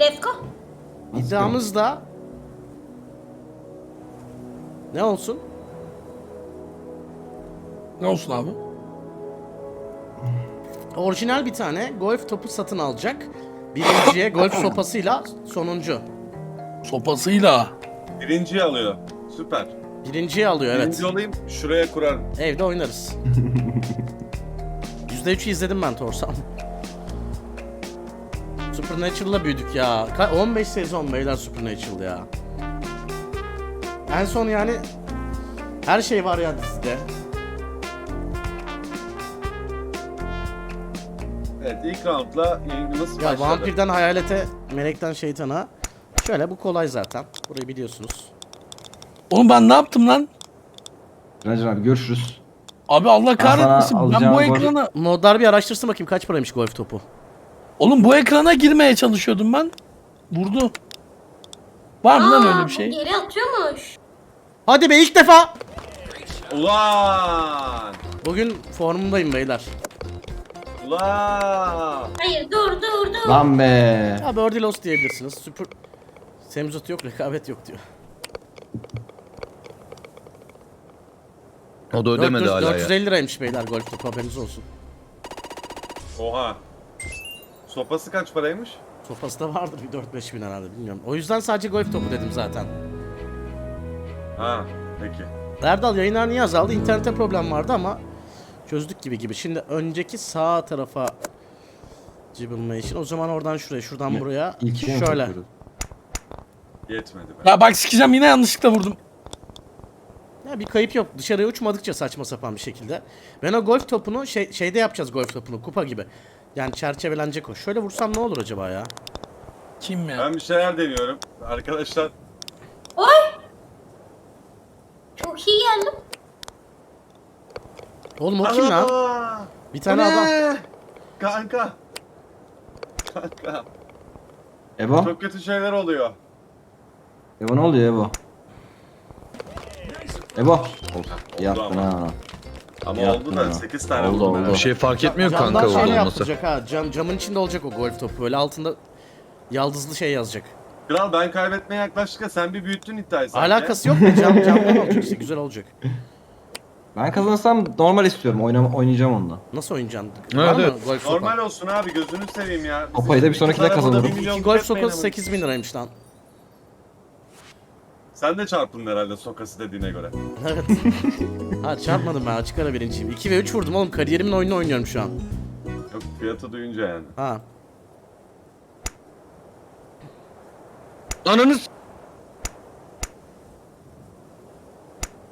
Let's go. İddiamız da ne olsun? Ne olsun abi? Orijinal bir tane golf topu satın alacak. Birinciye golf sopasıyla sonuncu. Sopasıyla. Birinciyi alıyor. Süper. Birinciyi alıyor evet. Birinci olayım şuraya kurarım. Evde oynarız. %3'ü izledim ben Torsam. Supernatural'la büyüdük ya. Ka- 15 sezon beyler Supernatural ya. En son yani her şey var ya dizide. Evet ilk roundla yayınımız Ya başladı. vampirden hayalete, melekten şeytana. Şöyle bu kolay zaten. Burayı biliyorsunuz. Oğlum ben ne yaptım lan? Caner abi görüşürüz. Abi Allah kahretmesin. Ben alacağım bu gol- ekrana... Modlar bir araştırsın bakayım kaç paraymış golf topu. Oğlum bu ekrana girmeye çalışıyordum ben. Vurdu. Var mı lan öyle bir bu şey? Geri atıyormuş. Hadi be ilk defa. Ulan! Bugün formundayım beyler. Ulan! Hayır dur dur dur. Lan be. Ya Birdie Lost diyebilirsiniz. Super Semzot yok, rekabet yok diyor. O da ödemedi 400 hala ya. 450 liraymış beyler golf topu haberiniz olsun. Oha. Sopası kaç paraymış? Sopası da vardır bir 4-5 bin herhalde bilmiyorum. O yüzden sadece golf topu dedim zaten. Ha, peki. Erdal yayınlar niye azaldı? İnternette problem vardı ama çözdük gibi gibi. Şimdi önceki sağ tarafa cıbılma için. O zaman oradan şuraya, şuradan buraya. İlkine mi Şöyle. Yetmedi be. Ya bak sikeceğim yine yanlışlıkla vurdum. Ya bir kayıp yok. Dışarıya uçmadıkça saçma sapan bir şekilde. Ben o golf topunu şey, şeyde yapacağız golf topunu kupa gibi. Yani çerçevelenecek o. Şöyle vursam ne olur acaba ya? Kim ya? Ben bir şeyler deniyorum. Arkadaşlar Çok iyi geldim. Oğlum o kim lan? Aa! Bir Bu tane adam. ne? Kanka. Kanka. Ebo? Çok kötü şeyler oluyor. Ebo ne oluyor Ebo? Ebo. Oldu Yaptın ama. ha. Ama Yaptın oldu da ha. 8 tane Oldu, vurdum oldu. Bir herhalde. şey fark etmiyor Camdan kanka şey orada olması. yapacak ha. Cam, camın içinde olacak o golf topu. Böyle altında yaldızlı şey yazacak. Kral ben kaybetmeye yaklaştıkça sen bir büyüttün iddiayı sanki. Alakası yok mu? Cam, camdan olacak işte güzel olacak. Ben kazanırsam normal istiyorum. Oynam oynayacağım onunla. Nasıl oynayacaksın? Evet, Var mı evet. golf? Normal olsun abi gözünü seveyim ya. Bizim Sopayı da bir iki sonrakine tarafı da kazanırım. İki golf etmeyin sopası ama. 8 bin liraymış lan. Sen de çarptın herhalde sokası dediğine göre. Evet. ha çarpmadım ben açık ara birinciyim. 2 ve 3 vurdum oğlum kariyerimin oyununu oynuyorum şu an. Yok fiyatı duyunca yani. Ha. Ananız.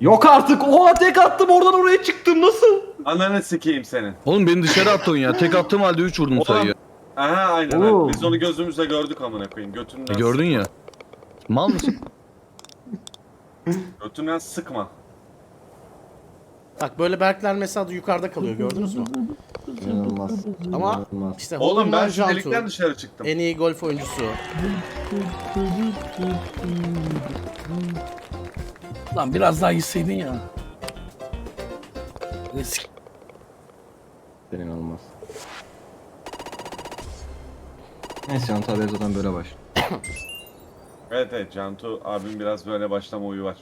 Yok artık. Oha tek attım oradan oraya çıktım. Nasıl? Ananı sikeyim senin. Oğlum beni dışarı attın ya. Tek attığım halde 3 vurdum sayıyı. Aha aynen. Oo. aynen. Biz onu gözümüzle gördük amına koyayım. Götünden E, gördün ya. Mal mısın? Götünden sıkma. Bak böyle Berkler mesela da yukarıda kalıyor gördünüz mü? İnanılmaz. Ama İnanılmaz. işte Oğlum Holman ben şu Cantu, delikten dışarı çıktım. en iyi golf oyuncusu. Lan biraz daha gitseydin ya. Sik- Senin olmaz. Neyse abi zaten böyle baş. Evet evet Cantu abim biraz böyle başlama uyu var.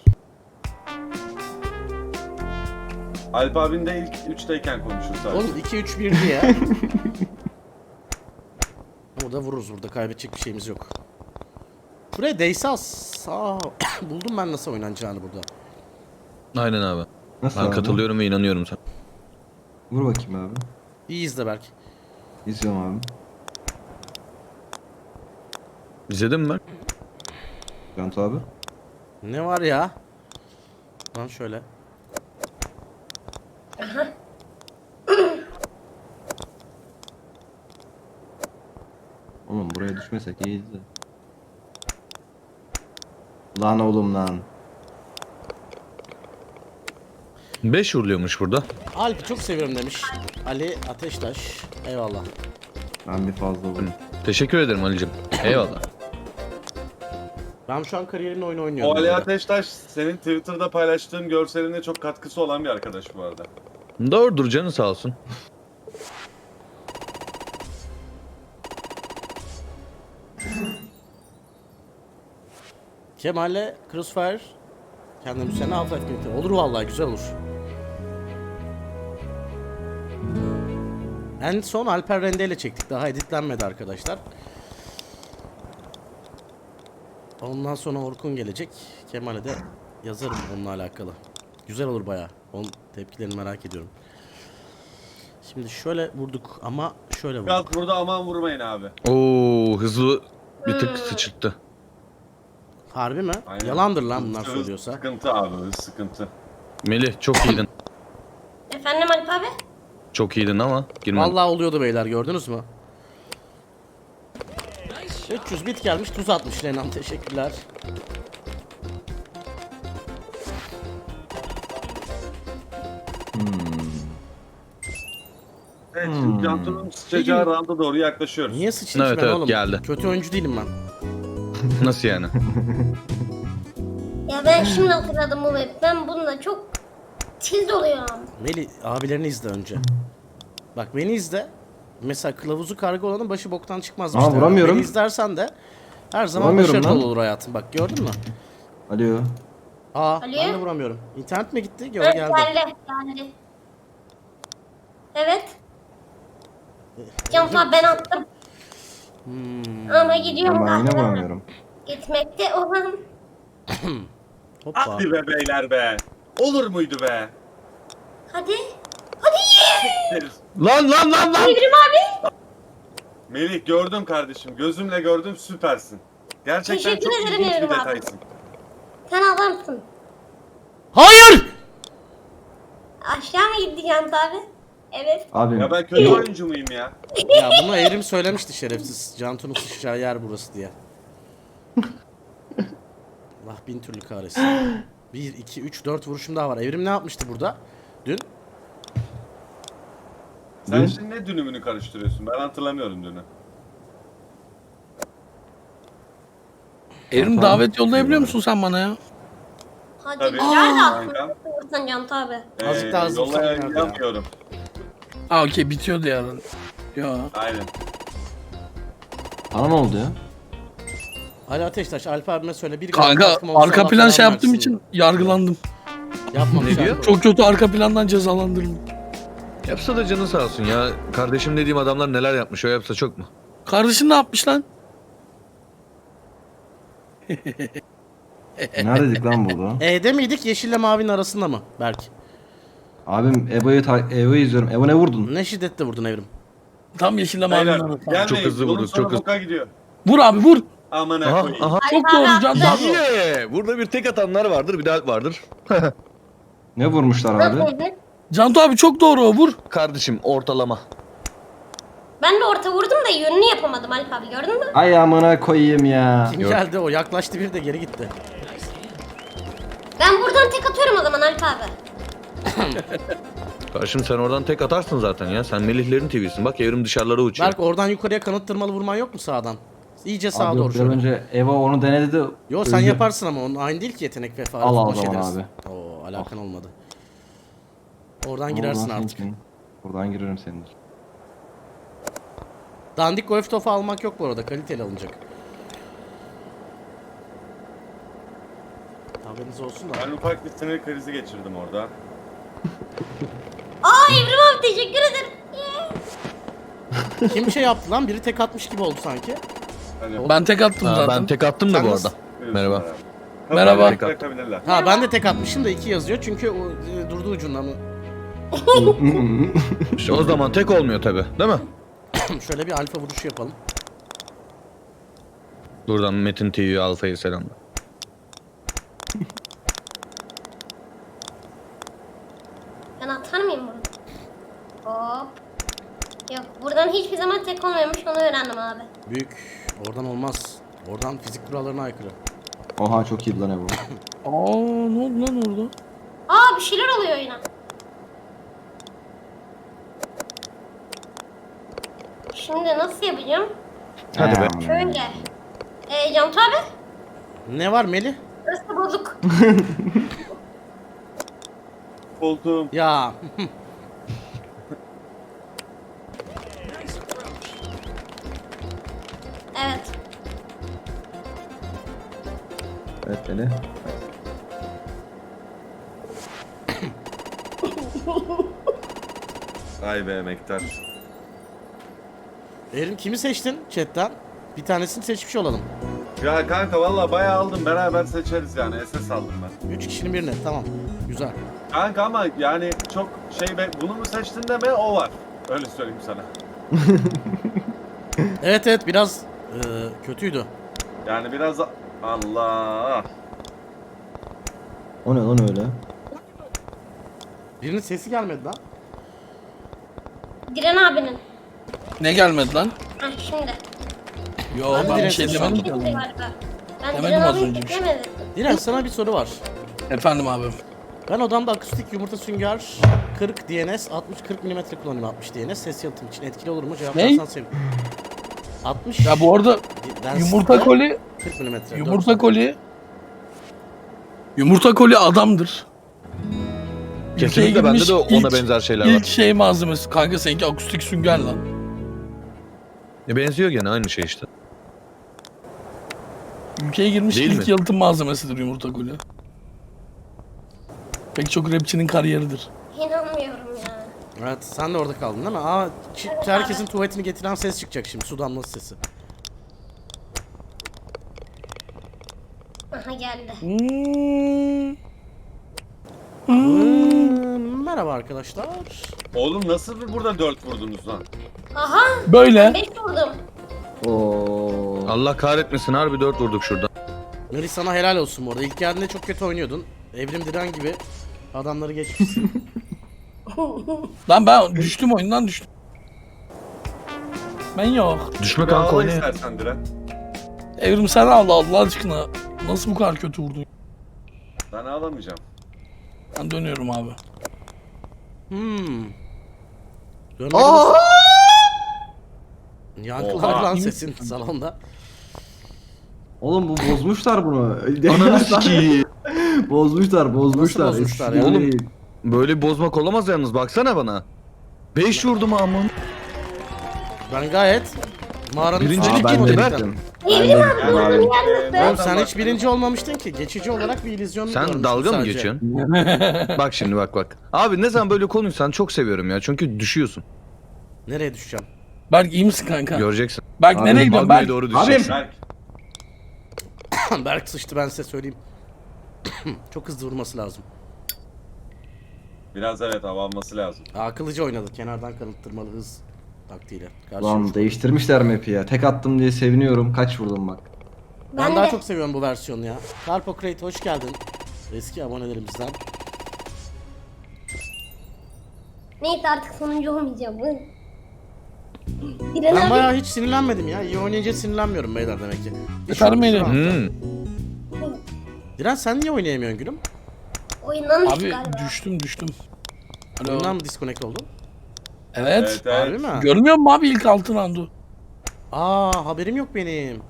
Alp abin de ilk 3'teyken konuşur sadece. Oğlum 2-3-1 diye. burada vururuz burada kaybedecek bir şeyimiz yok. Şuraya değse sağ buldum ben nasıl oynanacağını burada. Aynen abi. Nasıl Ben abi? katılıyorum ve inanıyorum sana. Vur bakayım abi. İyi izle Berk. İzliyorum abi. İzledin mi? Yant abi. Ne var ya? Lan şöyle. Oğlum buraya düşmesek iyiydi. Lan oğlum lan. 5 vuruluyormuş burada. Alp'i çok seviyorum demiş. Ali Ateştaş. Eyvallah. Ben bir fazla vurdum. Teşekkür ederim Ali'cim. Eyvallah. Ben şu an kariyerimin oyunu oynuyorum. O Ali burada. Ateştaş senin Twitter'da paylaştığın görseline çok katkısı olan bir arkadaş bu arada. Doğrudur canı sağ olsun. Kemal'le Crossfire sene alfa etkinlikte. Olur vallahi güzel olur. En son Alper Rende ile çektik. Daha editlenmedi arkadaşlar. Ondan sonra Orkun gelecek. Kemal'e de yazarım onunla alakalı. Güzel olur bayağı. Onun tepkilerini merak ediyorum. Şimdi şöyle vurduk ama şöyle vurduk. Biraz burada aman vurmayın abi. Oo hızlı bir tık sıçırttı. Harbi mi? Aynen. Yalandır lan bunlar Hız söylüyorsa. Sıkıntı abi hız sıkıntı. Melih çok iyiydin. Efendim Alp abi? Çok iyiydin ama girmedin. Vallahi oluyordu beyler gördünüz mü? 300 bit gelmiş tuz atmış Renan teşekkürler. Evet şimdi Cantu'nun sıçacağı randa doğru yaklaşıyoruz. Niye sıçayım Evet, ben evet, oğlum? geldi. Kötü oyuncu değilim ben. Nasıl yani? Ya ben şimdi hatırladım bu map. Ben bununla çok tilt oluyorum. Meli abilerini izle önce. Bak beni izle. Mesela kılavuzu karga olanın başı boktan çıkmazmış. Ama derler. vuramıyorum. Beni izlersen de her zaman Vuramıyorum başarılı lan. olur hayatım. Bak gördün mü? Alo. Aa Ali? ben de vuramıyorum. İnternet mi gitti? Gör Evet geldi. geldi. Geldi. Evet. Can abi ben attım. Hmm, Ama gidiyorum Ama yine galiba. vuramıyorum. Gitmekte olan. hoppa. Hadi be beyler be. Olur muydu be? Hadi. Lan lan lan lan! Evrim abi. Melih gördüm kardeşim. Gözümle gördüm süpersin. Gerçekten Teşekkür çok ederim ilginç bir Evrim abi. detaysın. Sen adamsın. Hayır! Aşağı mı gitti Can abi? Evet. Abim. Ya ben kötü oyuncu muyum ya? Ya bunu Evrim söylemişti şerefsiz. Cantu'nun sıçacağı yer burası diye. Allah bin türlü kahretsin. 1, 2, 3, 4 vuruşum daha var. Evrim ne yapmıştı burada? Dün? Sen Dün- şimdi ne dünümünü karıştırıyorsun? Ben hatırlamıyorum dünü. Evrim davet yollayabiliyor musun sen bana ya? Hadi Tabii. nerede Aa. aslında? Vursan Can abi. Azıcık daha hızlı tutsak nerede ya? inanmıyorum. Aa okey bitiyordu yarın. Ya. Aynen. Bana ne oldu ya? Ali Ateştaş, Alp abime söyle. Bir Kanka katkım olursa arka Allah plan belanı şey yaptığım versin. için yargılandım. Yapmamış Ne diyor? abi. Çok kötü arka plandan cezalandırıldım. Yapsa da canı sağ olsun ya. Kardeşim dediğim adamlar neler yapmış o yapsa çok mu? Kardeşin ne yapmış lan? Neredeydik lan burada? E'de miydik yeşille mavinin arasında mı Berk? Abim Evo'yu ta- Evo'yu izliyorum. Evo ne vurdun? Ne şiddetle vurdun Evrim? Tam yeşille mavinin Beyler arasında. gelmeyin. Çok hızlı vurduk, sonu çok hızlı. boka gidiyor. Vur abi vur. Aman Aha koyayım. aha. Çok doğru Can. Yine! Burada bir tek atanlar vardır bir daha vardır. Ne vurmuşlar abi? Nasıl? Cantu abi çok doğru o vur. Kardeşim ortalama. Ben de orta vurdum da yönünü yapamadım Alp abi gördün mü? Ay amına koyayım ya. Kim Yok. geldi o? Yaklaştı bir de geri gitti. Ben buradan tek atıyorum o zaman Alp abi. Kardeşim sen oradan tek atarsın zaten ya. Sen Melihlerin TV'sin. Bak evrim dışarılara uçuyor. Berk oradan yukarıya kanıt tırmalı vurman yok mu sağdan? İyice sağa Abi doğru yok, biraz şöyle. önce Evo onu denedi de Yo sen öldü. yaparsın ama onun aynı değil ki yetenek ve faaliyet. Al al o baş zaman abi. Oo alakan olmadı. Oradan girersin artık. gir. Buradan girerim senin. Dandik golf topu almak yok bu arada. Kaliteli alınacak. Haberiniz olsun da. Ben ufak bir sinir krizi geçirdim orada. Aa Evrim abi teşekkür ederim. Yeah. Kim bir şey yaptı lan? Biri tek atmış gibi oldu sanki. Hani Ben tek attım Ha, zaten. ben tek attım da Sen bu nasıl- arada. Merhaba. Merhaba. Kapıyı bırakabilirler. Ha ben de tek atmışım da iki yazıyor çünkü o e, durdu ucundan. İşte o zaman tek olmuyor tabi. Değil mi? Şöyle bir alfa vuruşu yapalım. Buradan Metin TV Alfa'ya selamlar. Ben atar mıyım bunu? Hop. Yok buradan hiçbir zaman tek olmuyormuş onu öğrendim abi. Büyük. Oradan olmaz. Oradan fizik kurallarına aykırı. Oha çok iyi lan Evo. Aa ne oldu lan orada? Aa bir şeyler oluyor yine. Şimdi nasıl yapacağım? Hadi be. He, Şöyle. Ee, Cantu abi. Ne var Melih? Burası bozuk. Koltuğum. Ya. Evet. Evet beni. Ay be emektar. Erin kimi seçtin chatten? Bir tanesini seçmiş olalım. Ya kanka valla bayağı aldım beraber seçeriz yani SS aldım ben. 3 kişinin birine tamam. Güzel. Kanka ama yani çok şey be bunu mu seçtin deme o var. Öyle söyleyeyim sana. Evet evet biraz e, kötüydü. Yani biraz Allah. O ne lan öyle? Birinin sesi gelmedi lan. Diren abinin. Ne gelmedi lan? Hah şimdi. Yo Ben ben, direkt bir şey demedim galiba. Ben Demedim Diren az önce bir şey. kitlemedim. Diren sana bir soru var. Efendim abi. Ben odamda akustik yumurta sünger 40 DNS 60 40 mm kullanıyorum 60 DNS ses yalıtım için etkili olur mu? Cevaplarsan sevinirim. 60 Ya bu arada yumurta koli 40 mm. Yumurta koli Yumurta koli adamdır. Kesinlikle Ülkeye bende girmiş de ona ilk- benzer şeyler İlk var. şey malzemesi. Kanka seninki akustik sünger lan. E, benziyor gene aynı şey işte. Ülkeye girmiş Değil ilk mi? yalıtım malzemesidir yumurta koli. Pek çok rapçinin kariyeridir. İnanmıyorum ya. Evet sen de orada kaldın değil mi? Aa ç- herkesin tuvaletini getiren ses çıkacak şimdi su damlası sesi. Aha geldi. Hmm. Hmm, merhaba arkadaşlar. Oğlum nasıl bir burada 4 vurdunuz lan? Aha Böyle. 5 vurdum. Oo. Allah kahretmesin harbi 4 vurduk şurada. Nuri sana helal olsun bu arada. İlk geldiğinde çok kötü oynuyordun. Evrim Diren gibi adamları geçmişsin. Lan ben düştüm oyundan düştüm. Ben yok. Düşme Bir kanka ağla oyna. istersen Diren. Evrim sen Allah Allah aşkına. Nasıl bu kadar kötü vurdun? Ben ağlamayacağım. Ben dönüyorum abi. Hmm. Dönmedi Aa! Yankılar Oha. lan sesin salonda. Oğlum bu bozmuşlar bunu. Ananı sikiyim. bozmuşlar, bozmuşlar. Nasıl bozmuşlar ya? Oğlum. Böyle bir bozmak olamaz yalnız baksana bana. 5 vurdum amın. Ben gayet mağaranın Birincilik Aa, ben gitti de be. gittim. Evrim Ben abi be. Oğlum sen hiç birinci olmamıştın ki. Geçici olarak bir illüzyon Sen dalga mı geçiyorsun? bak şimdi bak bak. Abi ne zaman böyle konuşsan çok seviyorum ya. Çünkü düşüyorsun. Nereye düşeceğim? Berk iyi misin kanka? Göreceksin. Berk Abi, nereye gidiyorsun Magma'ya Berk? doğru düşeceksin. Berk. Berk sıçtı ben size söyleyeyim. Çok hızlı vurması lazım. Biraz evet hava alması lazım. Akıllıca oynadı. Kenardan kanıttırmalı hız taktiğiyle. Karşı Lan değiştirmişler map'i ya. Tek attım diye seviniyorum. Kaç vurdum bak. Ben, Ben daha de. çok seviyorum bu versiyonu ya. Carpocrate hoş geldin. Eski abonelerimizden. Neyse artık sonuncu olmayacağım. Diren Ben abi bayağı hiç sinirlenmedim ya. İyi oynayınca sinirlenmiyorum beyler demek ki. Hiç Efendim ha. Hmm. Diren sen niye oynayamıyorsun gülüm? oyundan düştü Abi galiba. düştüm düştüm. Alo. Oyundan mı disconnect oldun? Evet. Evet evet. Harbi mi? Görmüyor musun abi ilk altın roundu? Aa haberim yok benim.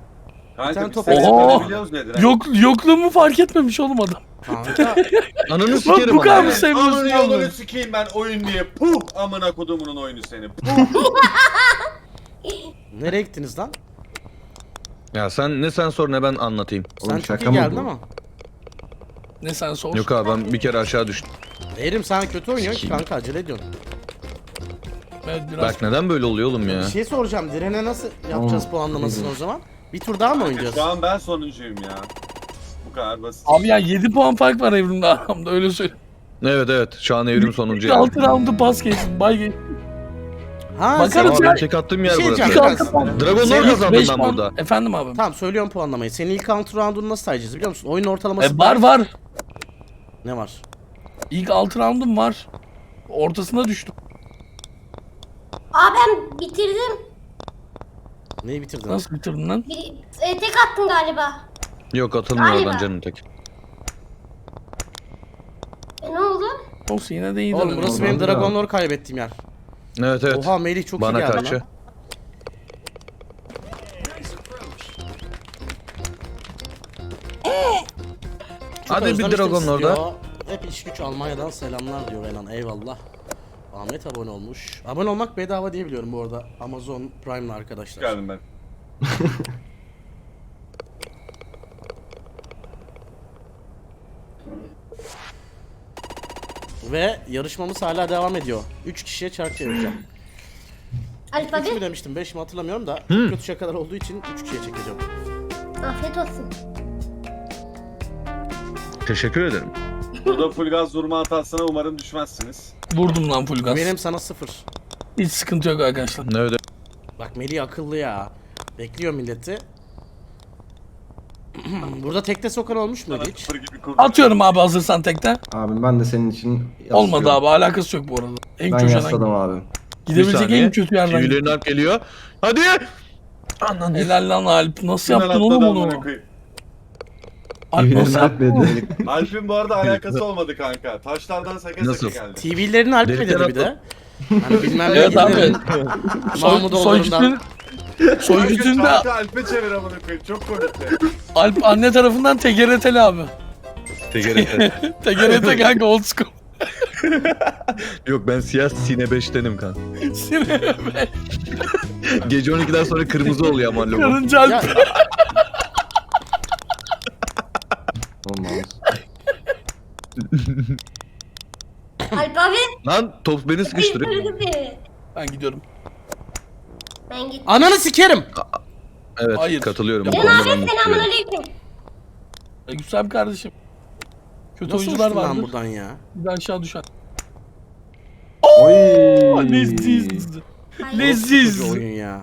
Kanka tane biz top- seni? Yok yokluğumu fark etmemiş oğlum adam. Kanka Ananı sikerim bu kadar mı ya. seviyorsun Ananı yolunu sikeyim ben oyun diye. Puh amına kodumunun oyunu seni. Puh. nereye gittiniz lan? Ya sen ne sen sor ne ben anlatayım. Oğlum sen çok şaka iyi mı geldin bu? ama. Ne sen sor. Yok abi ben bir kere aşağı düştüm. Erim sen kötü oynuyorsun ki Sikeyim. kanka acele ediyorsun. Evet biraz. Bak neden böyle oluyor oğlum ya? Bir şey soracağım. Diren'e nasıl yapacağız puanlamasını o zaman? Bir tur daha mı oynayacağız? Şu an ben sonuncuyum ya. Bu kadar basit. Abi ya 7 puan fark var evrimde aramda öyle söyle. Evet evet şu an evrim sonuncu İlk yani. altın roundu pas geçsin. Bay geçsin. Ha Bakarız sen- Ama ya. ben tek attığım yer şey burası. diyeceğim. Puan. Dragonlar Senin kazandım Beş ben puan- burada. Efendim abi. Tamam söylüyorum puanlamayı. Senin ilk counter round'unu nasıl sayacağız biliyor musun? Oyun ortalaması E, var var. Ne var? İlk altın roundum var. Ortasına düştüm. Aa ben bitirdim. Neyi bitirdin? Nasıl bitirdin lan? Bir, e, tek attım galiba. Yok atılmıyor Galiba. oradan canım tek. E, ne oldu? Olsun yine de iyi Oğlum dedim. burası benim Dragon Lore kaybettiğim yer. Evet evet. Oha Melih çok iyi Bana geldi kaçı. lan. Çok Hadi bir özlemiştim Dragon sizi diyor. Hep iş güç Almanya'dan selamlar diyor Elan. Eyvallah. Ahmet abone olmuş. Abone olmak bedava diye biliyorum bu arada. Amazon Prime'la arkadaşlar. Geldim ben. Ve yarışmamız hala devam ediyor. 3 kişiye çark çevireceğim. Alp 3 mü abi demiştim 5 mi hatırlamıyorum da Hmm. kötü şakalar olduğu için 3 kişiye çekeceğim. afiyet olsun. Teşekkür ederim. Burada full gaz vurma hatasına umarım düşmezsiniz. Vurdum lan full gaz. Benim sana 0. Hiç sıkıntı yok arkadaşlar. Ne öde? Bak Melih akıllı ya. Bekliyor milleti. Burada tekte sokan olmuş Bana hiç? sıfır gibi. Atıyorum abi hazırsan tekte. Abi ben de senin için. Olmadı abi alakası yok bu arada. En Ben köşeden yasladım abi. Gidebilecek en kötü yerden. Tüylerin Alp geliyor. Hadi! Anan Helal lan Alp. Nasıl Hemen yaptın atladı oğlum amına bunu? koyayım. Alp dedi. onu? Alp'in bu arada alakası olmadı kanka. Taşlardan seke Nasıl? seke geldi. TV'lerin Alp mi Delikten dedi bir de? Hani bilmem ne Evet abi. gidelim. Soy, Mahmudoğulları'ndan. soykütün, soykütünde Kanka çarkı Alp'e çevir amına koyayım. Çok komikti. Alp anne tarafından TGRT'li abi. Tegerete. TGRT kanka old school. Yok ben siyah sine 5'tenim kan. Sinir Gece 12'den sonra kırmızı oluyor aman logo. Karınca Alp. Ya, Olmaz. Alp abi. Lan top beni sıkıştırıyor. Beni. Ben gidiyorum. Ben gittim. ananı sikerim. Evet Hayır. katılıyorum. Bu Can konuda abi ben de selamun katılıyorum. aleyküm. E, Güzel kardeşim. Kötü Nasıl oyuncular uçtun lan buradan ya? Bir de aşağı düşen. Oy. Leziz. Leziz. Koca oyun ya.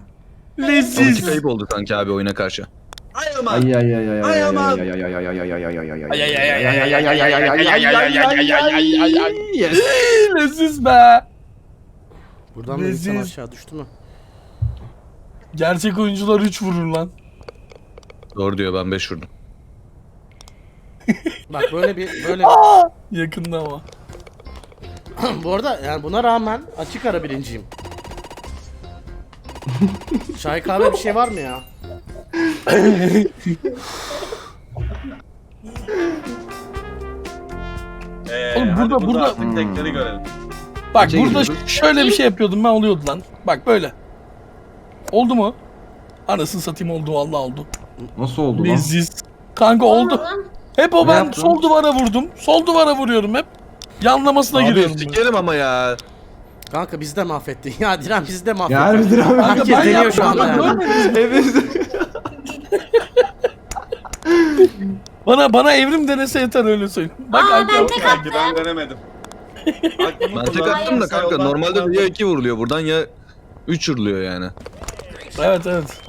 Leziz. iki kayıp oldu sanki abi oyuna karşı. Ay aman. Ay ay ay ay ay aman. ay ay ay ay ay ay ay ay ay ay Ay, ay, ay, ay, ay, ay ay ay ay ay ay Yes. Leziz be. Buradan da insan Leziz. aşağı düştü mü? Gerçek oyuncular 3 vurur lan. Doğru diyor ben 5 vurdum. Bak böyle bir böyle Yakında ama. bu arada yani buna rağmen açık ara birinciyim. Çay kahve bir şey var mı ya? Ee, Oğlum hadi burada- burada- artık tekleri görelim. Bak Kaça burada gidiyoruz? şöyle bir şey yapıyordum ben oluyordu lan. Bak böyle. Oldu mu? Anasını satayım oldu vallahi oldu. Nasıl oldu lan? Leziz. Kanka oldu. Hep o Ne ben yaptın? sol duvara vurdum. Sol duvara vuruyorum hep. Yanlamasına Abi giriyorum. sikerim ama ya. Kanka bizi de mahvettin. Ya Diren bizi de Ya mahvettin. harbidir abi. Herkes deniyor şu anda yani. görmedim. Bana bana evrim denese yeter öyle söyleyeyim. Bak Aa, kanka. ben tek Sanki ben denemedim. Aklımı Ben tek kullandım, attım da kanka normalde ya 2 vuruluyor buradan ya 3 vuruluyor yani. Evet evet.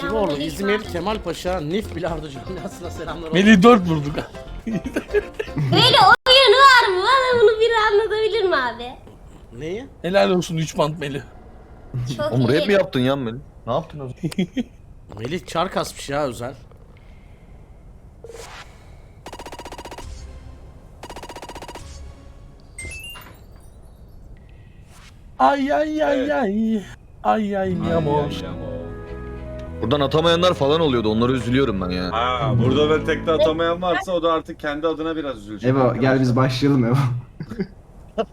Selamünaleyküm İzmir. Kemal Paşa, Nif Bilardo Camiası'na selamlar olsun. Melih 4 vurduk. Böyle oyun var mı? Bana bunu biri anlatabilir mi abi? Neyi? Helal olsun 3 bant Melih. Çok Oğlum iyi. rap mi yaptın yan beni? Ne yaptın o zaman? Melih çar kasmış ya özel. Ay ay ay Evet. ay. Ay ay mi amor. Buradan atamayanlar falan oluyordu onları üzülüyorum ben ya. Ha, burada da tekte atamayan varsa o da artık kendi adına biraz üzülecek. Eva gel biz başlayalım Eva.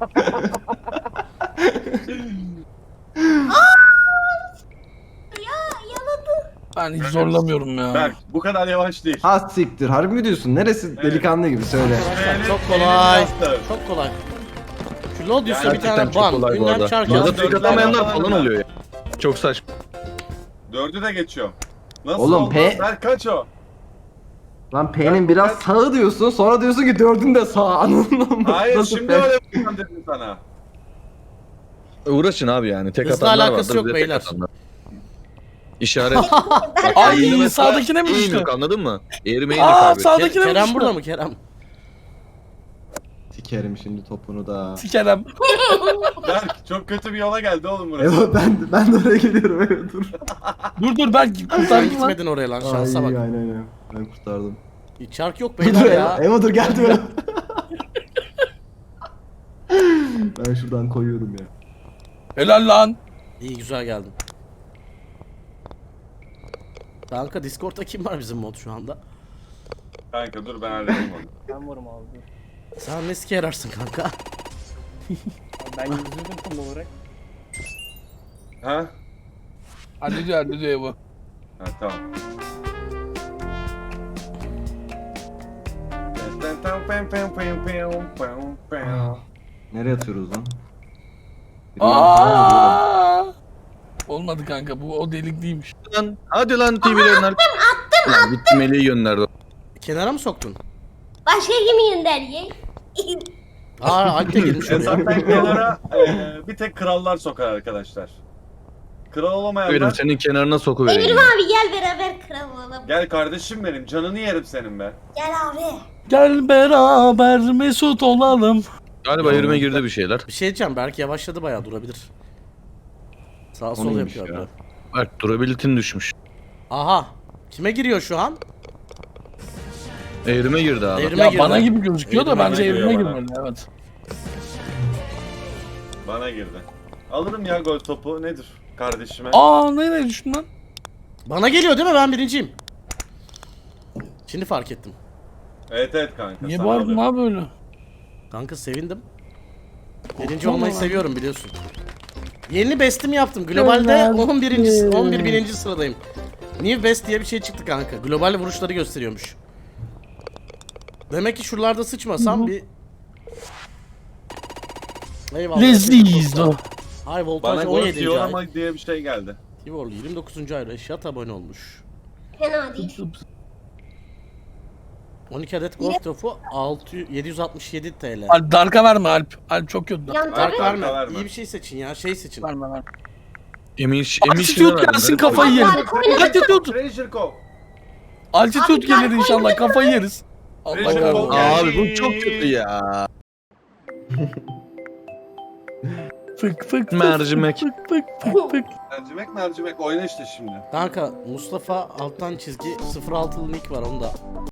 Ya yaladı. Ben hiç zorlamıyorum ya. Berk bu kadar yavaş değil. Ha siktir. Harbi mi diyorsun? Neresi delikanlı gibi söyle. Beğeni- Çok kolay. Çok kolay. Şu Lodius'a Yani bir Gerçekten tane çok ban. kolay bu Ünlem arada. çar Ya da tek atamayanlar falan oluyor ya. Çok saçma. Dördü de geçiyor. Nasıl Oğlum, oldu? P- Berk kaç o? Lan P'nin biraz sağı diyorsun sonra diyorsun ki dördün de sağ anladın mı? Hayır Nasıl şimdi P? öyle yapacağım dedim sana. Uğraşın abi yani tek Hızla atanlar alakası vardır, yok bir de tek beyler. atanlar. İşaret. Ay Eğri sağdakine mi düştü? yok anladın mı? Eğrime eğri Aa kaybediyor. sağdakine mi Kerem düştü? burada mı Kerem? Sikerim şimdi topunu da. Kerem. Berk çok kötü bir yola geldi oğlum burası. Eva ben ben de oraya geliyorum Eva dur. Dur dur ben lan. gitmedin oraya lan şansa Ay, bak. Aynen aynen. Ben kurtardım. Çark yok Dur beyler ya. Eva dur geldim Eva. ben şuradan koyuyorum ya. Helal lan. İyi güzel geldin. Kanka Discord'da kim var bizim mod şu anda? Kanka dur ben halledeyim onu. Ben varım abi. dur. Sen ne sike yararsın kanka? Abi Ben yüzürdüm tam olarak. Ha? Hallediyor hallediyor Evo. Ha tamam. Nereye atıyoruz lan? Aa! Olmadı kanka bu o delikliymiş. Lan, hadi lan TV'lerin ar- Ulan gitti Melih'i gönderdi. Kenara mı soktun? Başka kimi gönder ye? Aa Alp de girmiş oraya. Hesaptan kenara eee, bir tek krallar sokar arkadaşlar. Kral Benim olamayanlar senin kenarına sokuvereyim. Emir abi gel beraber kral olalım. gel kardeşim benim canını yerim senin be. Gel abi. Gel beraber mesut olalım. Galiba yerime girdi bir şeyler. Bir şey diyeceğim belki yavaşladı bayağı durabilir. Sağ sol neymiş yapıyor ya? abi. Bak durabilitin düşmüş. Aha. Kime giriyor şu an? Eğrime girdi abi. Eğrime Ya girdi. bana gibi gözüküyor da bence giriyor evime bana. girmeli evet. Bana girdi. Alırım ya gol topu nedir kardeşime? Aa nereye düştün lan? Bana geliyor değil mi? Ben birinciyim. Şimdi fark ettim. Evet evet kanka. Niye sana bağırdın alıyorum. abi böyle? Kanka sevindim. Birinci olmayı seviyorum biliyorsun. Yeni bestimi yaptım. Globalde 11. 11 birinci sıradayım. New Best diye bir şey çıktı kanka. Global vuruşları gösteriyormuş. Demek ki şuralarda sıçmasam bir Eyvallah. Leziz o. High voltaj Bana gol 17. diyor ay. ama diye bir şey geldi. Tivol 29. ay Reşat abone olmuş. Fena değil. 12 adet golf topu 6 767 TL. Alp Dark'a verme Alp. Alp çok kötü. Dark tabii. verme. verme. İyi bir şey seçin ya. Şey seçin. Verme verme. Emiş, emiş Altitude gelsin kafayı yerim. Harika oynadı. Altitude. Treasure Cove. Altitude Abi, gelir Dark inşallah kafayı yeriz. Allah kahretsin. Abi bu çok kötü ya. Fık fık fık. Mercimek. Fık fık fık fık. Mercimek mercimek oyna işte şimdi. Kanka Mustafa alttan çizgi 06'lı nick var onda.